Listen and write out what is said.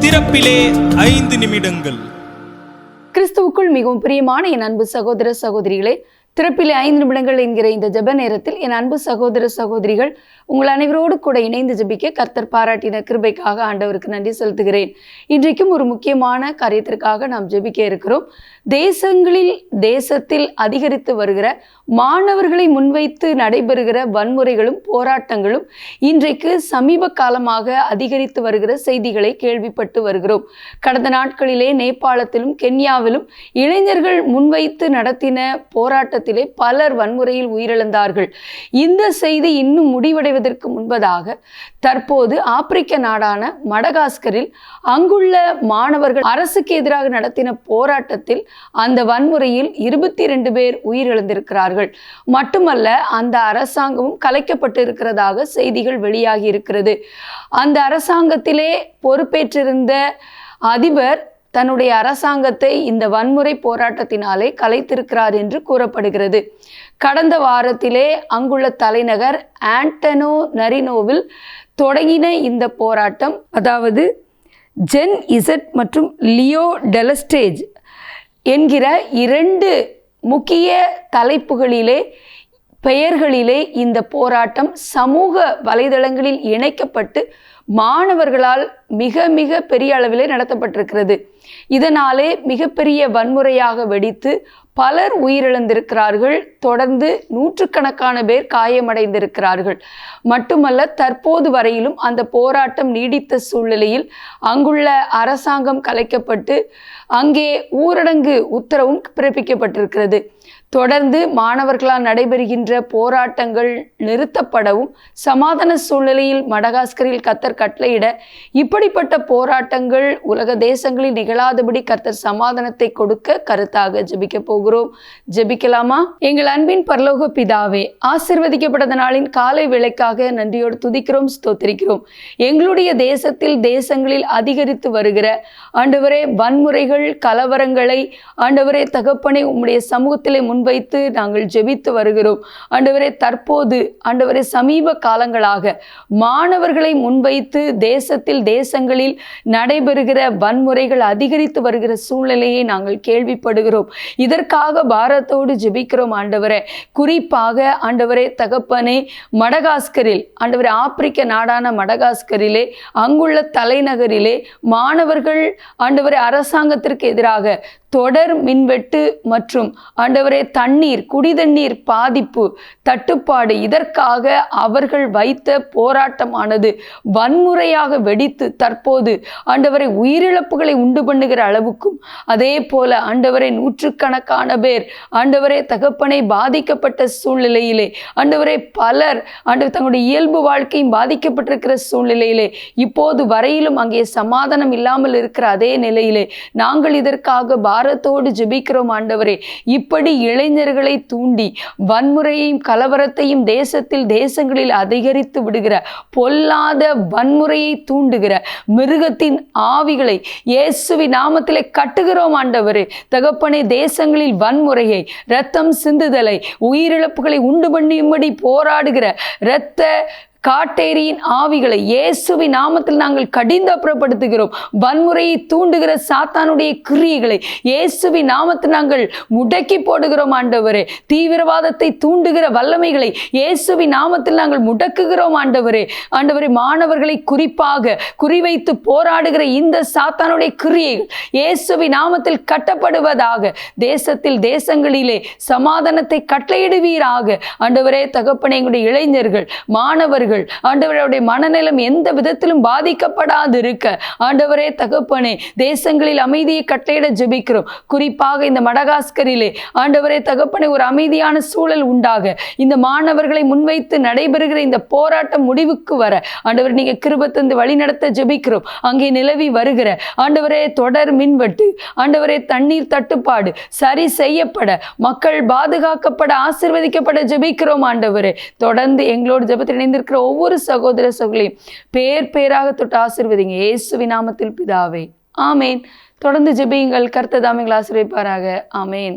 திறப்பிலே ஐந்து நிமிடங்கள். கிறிஸ்துவுக்குள் மிகவும் பிரியமான என் அன்பு சகோதர சகோதரிகளே திறப்பிலே ஐந்து நிமிடங்கள் என்கிற இந்த ஜெப நேரத்தில் என் அன்பு சகோதர சகோதரிகள் உங்கள் அனைவரோடு கூட இணைந்து ஜெபிக்க கர்த்தர் பாராட்டின கிருபைக்காக ஆண்டவருக்கு நன்றி செலுத்துகிறேன். இன்றைக்கும் ஒரு முக்கியமான காரியத்திற்காக நாம் ஜெபிக்க இருக்கிறோம். தேசங்களில் தேசத்தில் அதிகரித்து வருகிற மாணவர்களை முன்வைத்து நடைபெறுகிற வன்முறைகளும் போராட்டங்களும் இன்றைக்கு சமீப காலமாக அதிகரித்து வருகிற செய்திகளை கேள்விப்பட்டு வருகிறோம். கடந்த நாட்களிலே நேபாளத்திலும் கென்யாவிலும் இளைஞர்கள் முன்வைத்து நடத்தின போராட்டத்தில் சம்பவத்திலே பலர் வன்முறையில் உயிரிழந்தார்கள். இந்த செய்தி இன்னும் முடிவடைவதற்கு முன்பதாக தற்போது ஆப்பிரிக்க நாடான மடகாஸ்கரில் அங்குள்ள மாணவர்கள் அரசுக்கு எதிராக நடத்தின போராட்டத்தில் அந்த வன்முறையில் இருபத்தி ரெண்டு பேர் உயிரிழந்திருக்கிறார்கள். மட்டுமல்ல அந்த அரசாங்கமும் கலைக்கப்பட்டு இருக்கிறதாக செய்திகள் வெளியாகி இருக்கிறது. அந்த அரசாங்கத்திலே பொறுப்பேற்றிருந்த அதிபர் தன்னுடைய அரசாங்கத்தை இந்த வன்முறை போராட்டத்தினாலே கலைத்திருக்கிறார் என்று கூறப்படுகிறது. கடந்த வாரத்திலே அங்குள்ள தலைநகர் ஆண்டனோ நரினோவில் தொடங்கின இந்த போராட்டம் அதாவது ஜென் இசட் மற்றும் லியோ டெலஸ்டேஜ் என்கிற இரண்டு முக்கிய தலைப்புகளிலே பெயர்களிலே இந்த போராட்டம் சமூக வலைதளங்களில் இணைக்கப்பட்டு மாணவர்களால் மிக மிக பெரிய அளவிலே நடத்தப்பட்டிருக்கிறது. இதனாலே மிகப்பெரிய வன்முறையாக வெடித்து பலர் உயிரிழந்திருக்கிறார்கள். தொடர்ந்து நூற்றுக்கணக்கான பேர் காயமடைந்திருக்கிறார்கள். மட்டுமல்ல தற்போது வரையிலும் அந்த போராட்டம் நீடித்த சூழ்நிலையில் அங்குள்ள அரசாங்கம் கலைக்கப்பட்டு அங்கே ஊரடங்கு உத்தரவும் பிறப்பிக்கப்பட்டிருக்கிறது. தொடர்ந்து மாணவர்களால் நடைபெறுகின்ற போராட்டங்கள் நிறுத்தப்படவும் சமாதான சூழ்நிலையில் மடகாஸ்கரில் கத்தர் கட்டளையிட இப்படிப்பட்ட போராட்டங்கள் உலக தேசங்களில் நிகழாதபடி கத்தர் சமாதானத்தை கொடுக்க கருத்தாக ஜெபிக்க போகிறோம். ஜெபிக்கலாமா? எங்கள் அன்பின் பரலோக பிதாவே ஆசிர்வதிக்கப்பட்ட நாளின் காலை வேளைக்காக நன்றியோடு துதிக்கிறோம் ஸ்தோத்திரிக்கிறோம். எங்களுடைய தேசத்தில் தேசங்களில் அதிகரித்து வருகிற ஆண்டவரே வன்முறைகள் கலவரங்களை ஆண்டவரே தகப்பனை உம்முடைய சமூகத்திலே முன்வைத்து நாங்கள் ஜெபித்து வருகிறோம். ஆண்டவரே தற்போது ஆண்டவரே சமீப காலங்களாக மாணவர்களை முன்வைத்து தேசத்தில் தேசங்களில் நடைபெறுகிற வன்முறைகள் அதிகரித்து வருகிற சூழ்நிலையை நாங்கள் கேள்விப்படுகிறோம். இதற்காக பாரத்தோடு ஜெபிக்கிறோம் ஆண்டவரே. குறிப்பாக ஆண்டவரே தகப்பனே மடகாஸ்கரில் ஆண்டவரே ஆப்பிரிக்க நாடான மடகாஸ்கரிலே அங்குள்ள தலைநகரிலே மாணவர்கள் ஆண்டவரே அரசாங்கத்திற்கு எதிராக தொடர் மின்வெட்டு மற்றும் ஆண்டவரே தண்ணீர் குடிதண்ணீர் பாதிப்பு தட்டுப்பாடு. இதற்காக அவர்கள் வைத்த போராட்டமானது வன்முறையாக வெடித்து தற்போது ஆண்டவரை உயிரிழப்புகளை உண்டு பண்ணுகிற அளவுக்கும் அதே போல ஆண்டவரை நூற்றுக்கணக்கான பேர் ஆண்டவரே தகப்பனை பாதிக்கப்பட்ட சூழ்நிலையிலே ஆண்டவரே பலர் ஆண்டவர் தங்களுடைய இயல்பு வாழ்க்கையும் பாதிக்கப்பட்டிருக்கிற சூழ்நிலையிலே இப்போது வரையிலும் அங்கே சமாதானம் இல்லாமல் இருக்கிற அதே நிலையிலே நாங்கள் இதற்காக பாரத்தோடு ஜெபிக்கிறோம் ஆண்டவரே. இப்படி இளைஞர்களை தூண்டி வன்முறையையும் கலவரத்தையும் தேசத்தில் தேசங்களில் அதிகரித்து விடுகிற பொல்லாத வன்முறையை தூண்டுகிற மிருகத்தின் ஆவிகளை இயேசுவி நாமத்திலே கட்டுகிறோம் ஆண்டவரே. தகப்பனே தேசங்களில் வன்முறையை இரத்தம் சிந்துதலை உயிரிழப்புகளை உண்டு பண்ணியும்படி போராடுகிற இரத்த காட்டேரியின் ஆவிகளை இயேசுவி நாமத்தில் நாங்கள் கடிந்து அப்புறப்படுத்துகிறோம் வன்முறையை தூண்டுகிற சாத்தானுடைய கிரியைகளை இயேசுவி நாமத்தில் நாங்கள் முடக்கி போடுகிறோம் ஆண்டவரே. தீவிரவாதத்தை தூண்டுகிற வல்லமைகளை இயேசுவி நாமத்தில் நாங்கள் முடக்குகிறோம் ஆண்டவரே. ஆண்டவரே மாணவர்களை குறிப்பாக குறிவைத்து போராடுகிற இந்த சாத்தானுடைய கிரியைகள் இயேசுவி நாமத்தில் கட்டப்படுவதாக தேசத்தில் தேசங்களிலே சமாதானத்தை கட்டளையிடுவீராக. ஆண்டவரே தகப்பனை எங்களுடைய இளைஞர்கள் மாணவர்கள் ஆண்டவருடைய மனநலம் எந்த விதத்திலும் பாதிக்கப்படாது இருக்க ஆண்டவரே தகப்பனே தேசங்களில் அமைதியை கட்டையிட ஜெபிக்கிறோம். குறிப்பாக இந்த மடகாஸ்கரிலே ஆண்டவரே தகப்பனை ஒரு அமைதியான சூழல் உண்டாக. இந்த மாணவர்களை முன்வைத்து நடைபெறுகிற இந்த போராட்டம் முடிவுக்கு வர. ஆண்டவர் நீங்க கிருபத்தந்து வழிநடத்த ஜெபிக்கிறோம். அங்கே நிலவி வருகிற. ஆண்டவரே தொடர் மின்வெட்டு. ஆண்டவரே தண்ணீர் தட்டுப்பாடு சரி செய்யப்பட. மக்கள் பாதுகாக்கப்பட ஆசிர்வதிக்கப்பட ஜெபிக்கிறோம் ஆண்டவரே. தொடர்ந்து எங்களோடு ஜெபத்தில் இணைந்திருக்கிற ஒவ்வொரு சகோதர சகோதரியும் பேர் பேராக தொட்டு ஆசிர்வதிங்க. இயேசு விநாமத்தில் பிதாவே. ஆமேன். தொடர்ந்து ஜெபியுங்கள். கர்த்ததாமிகள் ஆசிரியப்பாராக ஆமேன்.